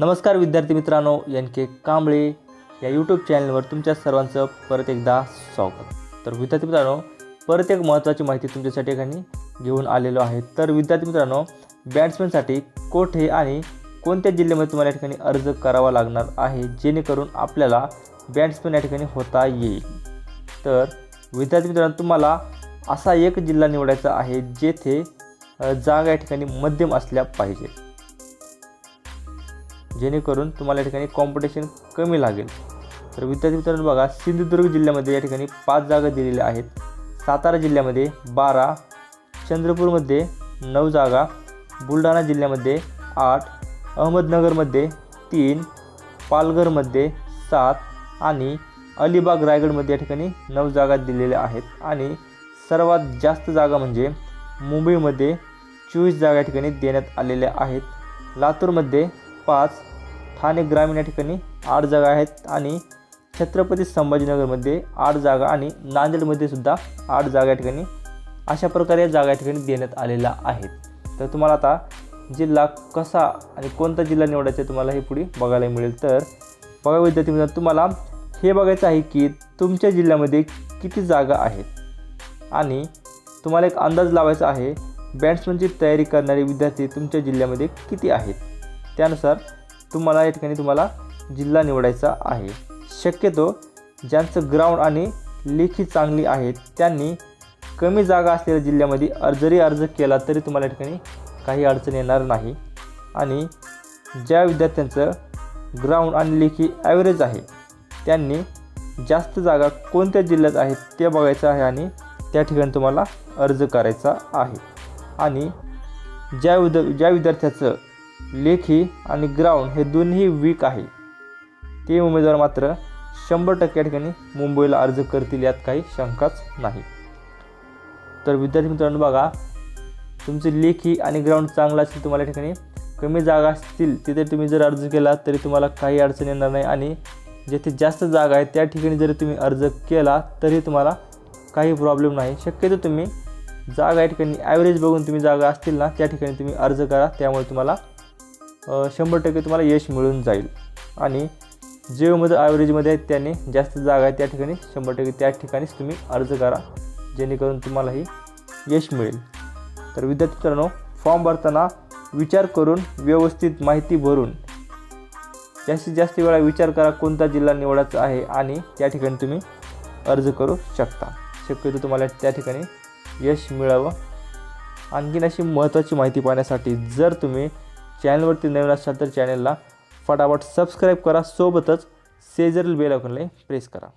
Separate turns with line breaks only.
नमस्कार विद्यार्थी मित्रांनो एन के कांबळे या यूट्यूब चॅनलवर तुमच्या सर्वांचं परत एकदा स्वागत. तर विद्यार्थी मित्रांनो परत एक महत्त्वाची माहिती तुमच्यासाठी एखादी घेऊन आलेलो आहे. तर विद्यार्थी मित्रांनो बॅट्समॅनसाठी कोठे आणि कोणत्या जिल्ह्यामध्ये तुम्हाला या ठिकाणी अर्ज करावा लागणार आहे जेणेकरून आपल्याला बॅट्समॅन या ठिकाणी होता येईल? तर विद्यार्थी मित्रांनो तुम्हाला असा एक जिल्हा निवडायचा आहे जेथे जागा या ठिकाणी मध्यम असल्या पाहिजे. जेणेकरून तुम्हाला या ठिकाणी कॉम्पिटिशन कमी लागेल. तर विद्यार्थी मित्रांनो बघा सिंधुदुर्ग जिल्ह्यामध्ये या ठिकाणी पाच जागा दिलेल्या आहेत. सातारा जिल्ह्यामध्ये बारा चंद्रपूरमध्ये नऊ जागा बुलढाणा जिल्ह्यामध्ये आठ अहमदनगरमध्ये तीन पालघरमध्ये सात आणि अलिबाग रायगडमध्ये या ठिकाणी नऊ जागा दिलेल्या आहेत. आणि सर्वात जास्त जागा म्हणजे मुंबईमध्ये चोवीस जागा या ठिकाणी देण्यात आलेल्या आहेत. लातूरमध्ये पाच ठाणे ग्रामीण या ठिकाणी आठ जागा आहेत आणि छत्रपती संभाजीनगरमध्ये आठ जागा आणि नांदेडमध्ये सुद्धा आठ जागा या ठिकाणी अशा प्रकारे या जागा या ठिकाणी देण्यात आलेल्या आहेत. तर तुम्हाला आता जिल्हा कसा आणि कोणता जिल्हा निवडायचा आहे तुम्हाला हे पुढे बघायला मिळेल. तर बघा विद्यार्थी मित्रांनो तुम्हाला हे बघायचं आहे की तुमच्या जिल्ह्यामध्ये किती जागा आहेत? आणि तुम्हाला एक अंदाज लावायचा आहे बॅट्समनची तयारी करणारे विद्यार्थी तुमच्या जिल्ह्यामध्ये किती आहेत? त्यानुसार तुम्हाला या ठिकाणी तुम्हाला जिल्हा निवडायचा आहे. शक्यतो ज्यांचं ग्राउंड आणि लेखी चांगली आहेत त्यांनी कमी जागा असलेल्या जिल्ह्यामध्ये अर्जरी अर्ज केला तरी तुम्हाला या ठिकाणी काही अडचण येणार नाही. आणि ज्या विद्यार्थ्यांचं ग्राउंड आणि लेखी ॲव्हरेज आहे त्यांनी जास्त जागा कोणत्या जिल्ह्यात आहेत ते बघायचं आहे आणि त्या ठिकाणी तुम्हाला अर्ज करायचा आहे. आणि ज्या विद ज्या विद्यार्थ्याचं लेखी आणि ग्राउंड हे दोन्ही वीक आहे. ते उमेदवार मात्र शंभर टक्के या ठिकाणी मुंबईला अर्ज करतील यात काही शंकाच नाही. तर विद्यार्थी मित्रांनो बघा तुमचे लेखी आणि ग्राउंड चांगलं असेल तुम्हाला या ठिकाणी कमी जागा असतील तिथे तुम्ही जर अर्ज केला तरी तुम्हाला काही अडचण येणार नाही. आणि जेथे जास्त जागा आहे त्या ठिकाणी जरी तुम्ही अर्ज केला तरी तुम्हाला काही प्रॉब्लेम नाही. शक्यतो तुम्ही जागा या ठिकाणी ॲव्हरेज बघून तुम्ही जागा असतील ना त्या ठिकाणी तुम्ही अर्ज करा. त्यामुळे तुम्हाला शंभर टक्के तुम्हाला यश मिळून जाईल. आणि जे ॲव्हरेजमध्ये आहेत त्याने जास्त जागा आहे त्या ठिकाणी शंभर टक्के त्या ठिकाणीच तुम्ही अर्ज करा जेणेकरून तुम्हालाही यश मिळेल. तर विद्यार्थी मित्रांनो फॉर्म भरताना विचार करून व्यवस्थित माहिती भरून जास्तीत जास्त वेळा विचार करा कोणता जिल्हा निवडायचा आहे आणि त्या ठिकाणी तुम्ही अर्ज करू शकता. शक्यतो तुम्हाला त्या ठिकाणी यश मिळावं. आणखीन अशी महत्त्वाची माहिती पाहण्यासाठी जर तुम्ही चॅनलवरती नवीन असाल तर चॅनलला फटाफट सबस्क्राईब करा. सोबतच सेजरल बेल आयकॉनला प्रेस करा.